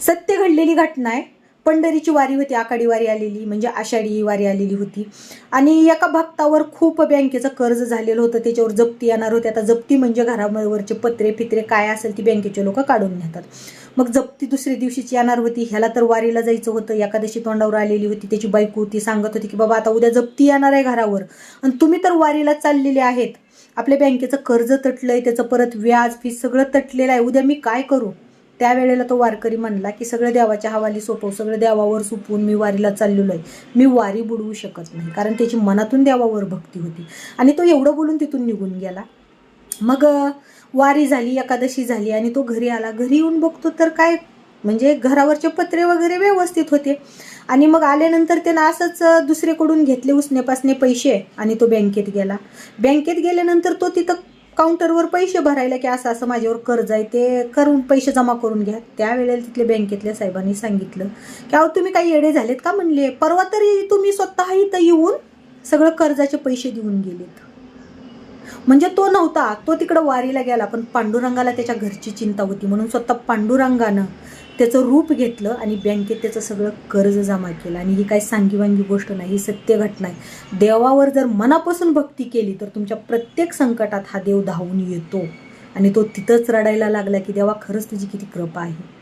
सत्य घडलेली घटना आहे. पंढरीची वारी होती आकाडी वारी आलेली म्हणजे आषाढी वारी आलेली होती. आणि एका भक्तावर खूप बँकेचं कर्ज झालेलं होतं. त्याच्यावर जप्ती येणार होती. आता जप्ती म्हणजे घरावरचे पत्रे फित्रे काय असेल ती बँकेचे लोक काढून नेतात मग जप्ती दुसऱ्या दिवशीची येणार होती. ह्याला तर वारीला जायचं होतं. एकादशी तोंडावर आलेली होती. त्याची बायको होती सांगत होती की बाबा आता उद्या जप्ती येणार आहे घरावर. आणि तुम्ही तर वारीला चाललेले आहेत. आपल्या बँकेचं कर्ज तटलंय त्याचं परत व्याज फी सगळं तटलेलं आहे. उद्या मी काय करू? त्यावेळेला तो वारकरी म्हणला की सगळं देवाच्या हवाली सोपव सगळं देवावर सुपवून मी वारीला चाललेलो आहे. मी वारी बुडवू शकत नाही. कारण त्याची मनातून देवावर भक्ती होती. आणि तो एवढं बोलून तिथून निघून गेला. मग वारी झाली एकादशी झाली आणि तो घरी आला. घरी येऊन बघतो तर काय म्हणजे घरावरचे पत्रे वगैरे व्यवस्थित होते. आणि मग आल्यानंतर त्यानं असंच दुसरेकडून दुसरीकडून घेतले उसनेपासने पैसे आणि तो बँकेत गेला. बँकेत गेल्यानंतर तो तिथं काउंटरवर पैसे भरायला की असं असं माझ्यावर कर्ज आहे ते करून पैसे जमा करून घ्या. त्यावेळेला तिथल्या बँकेतल्या साहेबांनी सांगितलं की अहो तुम्ही काही येडे झालेत का? म्हणले परवा तरी तुम्ही स्वतः इथं येऊन सगळं कर्जाचे पैसे देऊन गेलेत. म्हणजे तो नव्हता तो तिकडं वारीला गेला पण पांडुरंगाला त्याच्या घरची चिंता होती म्हणून स्वतः पांडुरंगानं त्याचं रूप घेतलं आणि बँकेत त्याचं सगळं कर्ज जमा केलं. आणि ही काही सांगीवांगी गोष्ट नाही ही सत्य घटना आहे. देवावर जर मनापासून भक्ती केली तर तुमच्या प्रत्येक संकटात हा देव धावून येतो. आणि तो तिथंच रडायला लागला की देवा खरंच तुझी किती कृपा आहे.